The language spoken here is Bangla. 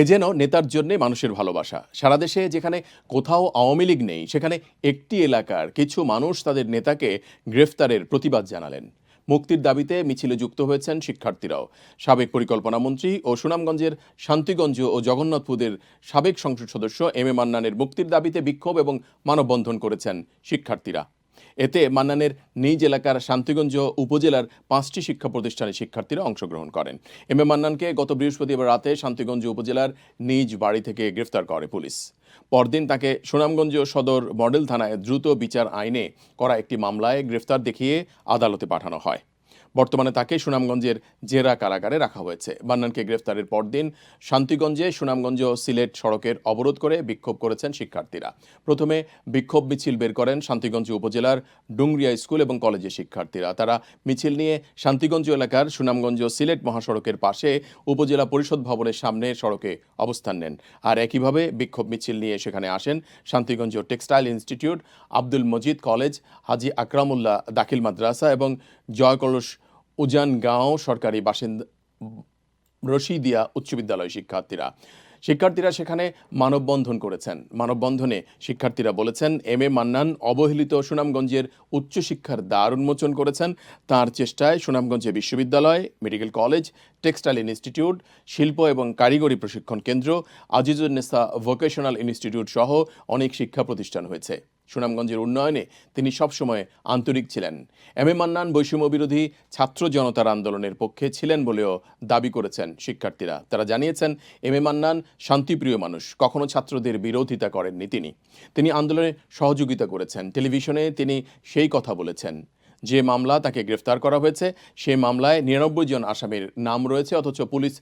এ যেন নেতার জন্যে মানুষের ভালোবাসা। সারা দেশে যেখানে কোথাও আওয়ামী লীগ নেই, সেখানে একটি এলাকার কিছু মানুষ তাদের নেতাকে গ্রেফতারের প্রতিবাদ জানালেন। মুক্তির দাবিতে মিছিলে যুক্ত হয়েছেন শিক্ষার্থীরাও। সাবেক পরিকল্পনা মন্ত্রী ও সুনামগঞ্জের শান্তিগঞ্জ ও জগন্নাথপুরের সাবেক সংসদ সদস্য এম এ মান্নানের মুক্তির দাবিতে বিক্ষোভ এবং মানববন্ধন করেছেন শিক্ষার্থীরা। এতে মান্নানের নিজ এলাকার শান্তিগঞ্জ উপজেলার পাঁচটি শিক্ষা প্রতিষ্ঠানের শিক্ষার্থীরা অংশগ্রহণ করেন। এম এ মান্নানকে গত বৃহস্পতিবার রাতে শান্তিগঞ্জ উপজেলার নিজ বাড়ি থেকে গ্রেফতার করে পুলিশ। পরদিন তাকে সুনামগঞ্জ সদর মডেল থানায় দ্রুত বিচার আইনে করা একটি মামলায় গ্রেফতার দেখিয়ে আদালতে পাঠানো হয়। বর্তমানে তাকে সুনামগঞ্জের জেরা কারাগারে রাখা হয়েছে। মান্নানকে গ্রেফতারের পরদিন শান্তিগঞ্জে সুনামগঞ্জ সিলেট সড়কের অবরোধ করে বিক্ষোভ করেছেন শিক্ষার্থীরা। প্রথমে বিক্ষোভ মিছিল বের করেন শান্তিগঞ্জ উপজেলার ডুংরিয়া স্কুল এবং কলেজের শিক্ষার্থীরা। তারা মিছিল নিয়ে শান্তিগঞ্জ এলাকার সুনামগঞ্জ সিলেট মহাসড়কের পাশে উপজেলা পরিষদ ভবনের সামনে সড়কে অবস্থান নেন। আর একইভাবে বিক্ষোভ মিছিল নিয়ে সেখানে আসেন Shantiganj textile institute, Abdul Majid college, Haji Akramullah Dakhil Madrasa এবং জয়কলস উজান গাঁও সরকারি বাসিন্দা রশিদিয়া উচ্চ বিদ্যালয় শিক্ষার্থীরা। শিক্ষার্থীরা সেখানে মানববন্ধন করেছেন। মানববন্ধনে শিক্ষার্থীরা বলেছেন, এম এ মান্নান অবহেলিত সুনামগঞ্জের উচ্চশিক্ষার দ্বার উন্মোচন করেছেন। তার চেষ্টায় সুনামগঞ্জে বিশ্ববিদ্যালয়, মেডিকেল কলেজ, টেক্সটাইল ইনস্টিটিউট, শিল্প এবং কারিগরি প্রশিক্ষণ কেন্দ্র আজিজুন্নেসা ভোকেশনাল ইনস্টিটিউট সহ অনেক শিক্ষা প্রতিষ্ঠান হয়েছে। সুনামগঞ্জের উন্নয়নে তিনি সবসময় আন্তরিক ছিলেন। এম এ মান্নান বৈষম্য বিরোধী ছাত্র জনতার আন্দোলনের পক্ষে ছিলেন বলেও দাবি করেছেন শিক্ষার্থীরা। তারা জানিয়েছেন, এম এ মান্নান শান্তিপ্রিয় মানুষ, কখনো ছাত্রদের বিরোধিতা করেননি তিনি। তিনি আন্দোলনে সহযোগিতা করেছেন। টেলিভিশনে তিনি সেই কথা বলেছেন, যে মামলা তাকে গ্রেফতার করা হয়েছে সেই মামলায় নিরানব্বই জন আসামির নাম রয়েছে, অথচ পুলিশ